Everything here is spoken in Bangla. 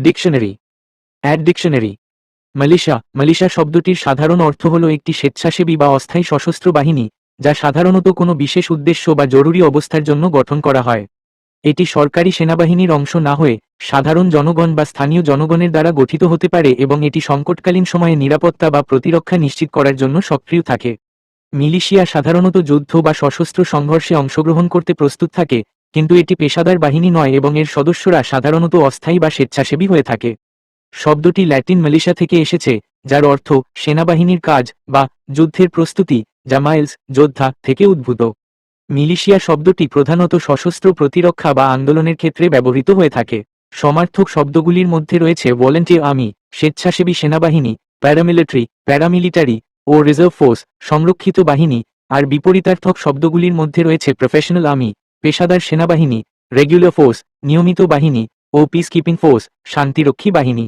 ডিকশনারি অ্যাড ডিকশনারি মালিশা মালিশা শব্দটির সাধারণ অর্থ হল একটি স্বেচ্ছাসেবী বা অস্থায়ী সশস্ত্র বাহিনী, যা সাধারণত কোনো বিশেষ উদ্দেশ্য বা জরুরি অবস্থার জন্য গঠন করা হয়। এটি সরকারি সেনাবাহিনীর অংশ না হয়ে সাধারণ জনগণ বা স্থানীয় জনগণের দ্বারা গঠিত হতে পারে এবং এটি সংকটকালীন সময়ে নিরাপত্তা বা প্রতিরক্ষা নিশ্চিত করার জন্য সক্রিয় থাকে। মিলিশিয়া সাধারণত যুদ্ধ বা সশস্ত্র সংঘর্ষে অংশগ্রহণ করতে প্রস্তুত থাকে কিন্তু এটি পেশাদার বাহিনী নয় এবং এর সদস্যরা সাধারণত অস্থায়ী বা স্বেচ্ছাসেবী হয়ে থাকে। শব্দটি ল্যাটিন মালিশা থেকে এসেছে, যার অর্থ সেনাবাহিনীর কাজ বা যুদ্ধের প্রস্তুতি, যা মাইলস যোদ্ধা থেকে উদ্ভূত। মিলিশিয়া শব্দটি প্রধানত সশস্ত্র প্রতিরক্ষা বা আন্দোলনের ক্ষেত্রে ব্যবহৃত হয়ে থাকে। সমার্থক শব্দগুলির মধ্যে রয়েছে ভলেন্টিয়ার আর্মি, স্বেচ্ছাসেবী সেনাবাহিনী, প্যারামিলিটারি প্যারামিলিটারি ও রিজার্ভ ফোর্স, সংরক্ষিত বাহিনী, আর বিপরীতার্থক শব্দগুলির মধ্যে রয়েছে প্রফেশনাল আর্মি। পেশাদার সেনাবাহিনী রেগুলার ফোর্স নিয়মিত বাহিনী ও পিসকিপিং ফোর্স শান্তিরক্ষী বাহিনী।